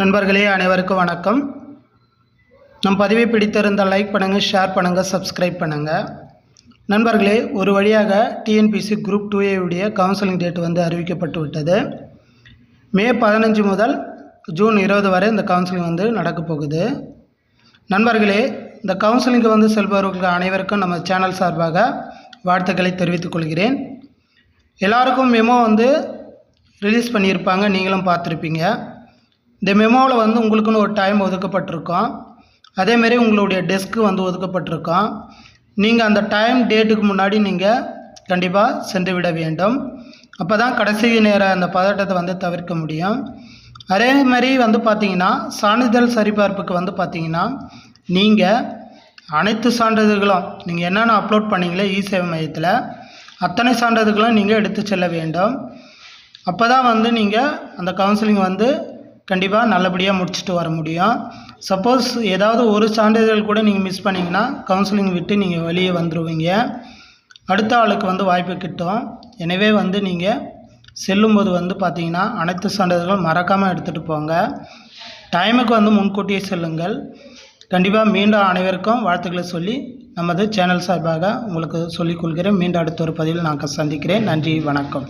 நண்பர்களே அனைவருக்கும் வணக்கம். நம் பதிவை பிடித்திருந்தால் லைக் பண்ணுங்கள் ஷேர் பண்ணுங்கள் சப்ஸ்கிரைப் பண்ணுங்கள் நண்பர்களே ஒரு வழியாக டிஎன்பிசி குரூப் டூ ஏவுடைய கவுன்சிலிங் டேட் வந்து அறிவிக்கப்பட்டு விட்டது. மே பதினஞ்சு முதல் ஜூன் இருபது வரை இந்த கவுன்சிலிங் வந்து நடக்கப் போகுது. நண்பர்களே இந்த கவுன்சிலிங்க்கு வந்து செல்பவர்கள் அனைவருக்கும் நம்ம சேனல் சார்பாக வாழ்த்துக்களை தெரிவித்துக் கொள்கிறேன். எல்லாருக்கும் மெமோ வந்து ரிலீஸ் பண்ணியிருப்பாங்க நீங்களும் பார்த்துருப்பீங்க. இந்த மெமோவில் வந்து உங்களுக்குன்னு ஒரு டைம் ஒதுக்கப்பட்டிருக்கோம். அதேமாரி உங்களுடைய டெஸ்க்கு வந்து ஒதுக்கப்பட்டிருக்கோம். நீங்கள் அந்த டைம் டேட்டுக்கு முன்னாடி நீங்கள் கண்டிப்பாக சென்று விட வேண்டும். அப்போ தான் கடைசி நேர அந்த பதட்டத்தை வந்து தவிர்க்க முடியும். அதே மாதிரி வந்து பார்த்தீங்கன்னா சான்றிதழ் சரிபார்ப்புக்கு வந்து பார்த்தீங்கன்னா நீங்கள் அனைத்து சான்றிதழ்களும் நீங்கள் என்னென்ன அப்லோட் பண்ணீங்களோ இ சேவை மையத்தில் அத்தனை சான்றிதழ்களும் நீங்கள் எடுத்து செல்ல வேண்டும். அப்போ தான் வந்து நீங்கள் அந்த கவுன்சிலிங் வந்து கண்டிப்பாக நல்லபடியாக முடிச்சுட்டு வர முடியும். சப்போஸ் ஏதாவது ஒரு சான்றிதழ் கூட நீங்கள் மிஸ் பண்ணிங்கன்னா கவுன்சிலிங் விட்டு நீங்கள் வெளியே வந்துடுவீங்க அடுத்த ஆளுக்கு வந்து வாய்ப்பு கிட்டும். எனவே வந்து நீங்கள் செல்லும்போது வந்து பார்த்தீங்கன்னா அனைத்து சான்றிதழ்களும் மறக்காமல் எடுத்துகிட்டு போங்க. டைமுக்கு வந்து முன்கூட்டியே செல்லுங்கள். கண்டிப்பாக மீண்டும் அனைவருக்கும் வாழ்த்துக்களை சொல்லி நமது சேனல் சார்பாக உங்களுக்கு சொல்லிக் கொள்கிறேன். மீண்டும் அடுத்த ஒரு பதிவில் நான் சந்திக்கிறேன். நன்றி வணக்கம்.